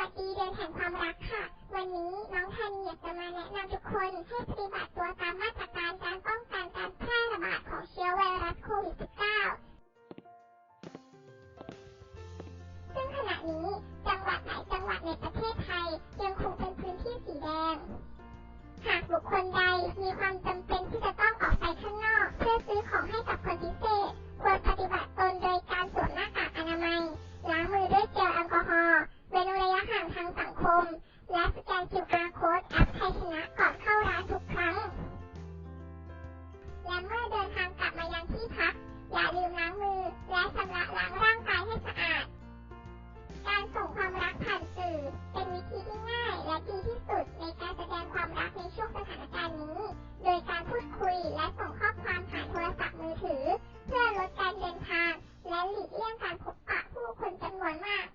วัสดีเดือนแห่งความรักค่ะ วันนี้น้องธานีอยากจะมาแนะนำทุกคนให้ปฏิบัติตัวตามมาตรการการป้องกันการแพร่ระบาดของเชื้อไวรัสโควิด -19 ซึ่งขณะนี้จังหวัดหลายจังหวัดในประเทศไทยยังคงเป็นพื้นที่สีแดง หากบุคคลใดมีความจ การพบปะผู้คนจำนวนมาก